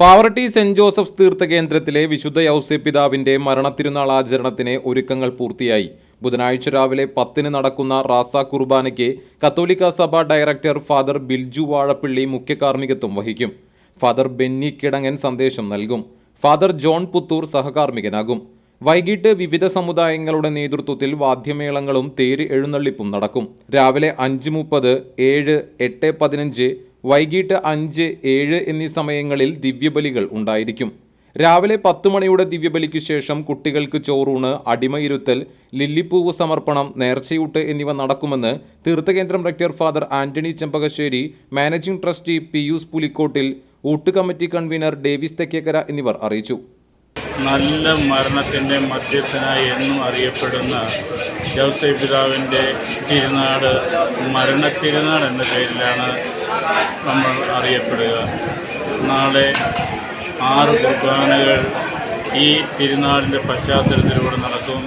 Pavaratti saint Joseph's തീർത്ഥ കേന്ദ്രത്തിലെ വിശുദ്ധ യൗസെ പിതാവിന്റെ മരണത്തിരുനാൾ ആചരണത്തിന് ഒരുക്കങ്ങൾ പൂർത്തിയായി. ബുധനാഴ്ച രാവിലെ പത്തിന് നടക്കുന്ന റാസ കുർബാനയ്ക്ക് കത്തോലിക്ക സഭ ഡയറക്ടർ ഫാദർ ബിൽജു വാഴപ്പിള്ളി മുഖ്യ കാർമ്മികത്വം വഹിക്കും. ഫാദർ ബെന്നി കിടങ്ങൻ സന്ദേശം നൽകും. ഫാദർ ജോൺ പുത്തൂർ സഹകാർമ്മികനാകും. വൈകിട്ട് വിവിധ സമുദായങ്ങളുടെ നേതൃത്വത്തിൽ വാദ്യമേളങ്ങളും തേര് എഴുന്നള്ളിപ്പും നടക്കും. രാവിലെ അഞ്ച് മുപ്പത് ഏഴ് എട്ട് പതിനഞ്ച് വൈകിട്ട് അഞ്ച് ഏഴ് എന്നീ സമയങ്ങളിൽ ദിവ്യബലികൾ ഉണ്ടായിരിക്കും. രാവിലെ പത്ത് മണിയുടെ ദിവ്യബലിക്ക് ശേഷം കുട്ടികൾക്ക് ചോറൂണ് അടിമയിരുത്തൽ ലില്ലിപ്പൂവ് സമർപ്പണം നേർച്ചയൂട്ട് എന്നിവ നടക്കുമെന്ന് തീർത്ഥകേന്ദ്രം rector father Antony Chempakassery managing trustee Pius Pulikottil ഊട്ട് committee convener Davis Thekkekara എന്നിവർ അറിയിച്ചു. നല്ല മരണത്തിന്റെ മധ്യസ്ഥനായി എന്നും അറിയപ്പെടുന്ന ജോസൈ പിതാവിന്റെ തിരുനാട് മരണത്തിരുനാട് എന്ന പേരിലാണ് നമ്മൾ അറിയപ്പെടുക. നാളെ ആറ് കുർബാനകൾ ഈ തിരുനാളിന്റെ പശ്ചാത്തലത്തിലൂടെ നടക്കും.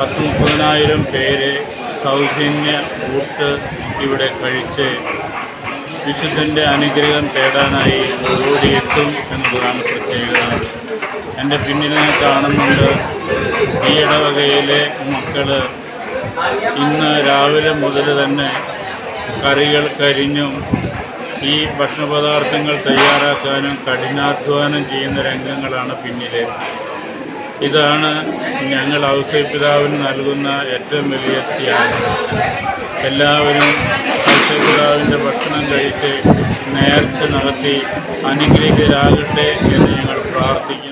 പത്ത് മുപ്പതിനായിരം പേര് സൗജന്യ ഊട്ട് ഇവിടെ കഴിച്ച് വിശുദ്ധന്റെ അനുഗ്രഹം തേടാനായി ഓടിയെത്തും എന്നതാണ് പ്രത്യേകത. എന്റെ പിന്നിൽ കാണുന്നുണ്ട് ഈ ഇടവകയിലെ മക്കൾ ഇന്ന് രാവിലെ മുതൽ തന്നെ കറികൾ കരിഞ്ഞും. ഈ ഭക്ഷണപദാർത്ഥങ്ങൾ തയ്യാറാക്കാനും കഠിനാധ്വാനം ചെയ്യുന്ന രംഗങ്ങളാണ് പിന്നിലെ. ഇതാണ് ഞങ്ങൾ ഔസേപിതാവിന് നൽകുന്ന ഏറ്റവും വലിയ ത്യാഗം. എല്ലാവരും ഔസേപിതാവിന്റെ ഭക്ഷണം കഴിച്ച് നേർച്ച നടത്തി അനുഗ്രഹിതരാകട്ടെ എന്ന് ഞങ്ങൾ പ്രാർത്ഥിക്കുന്നു.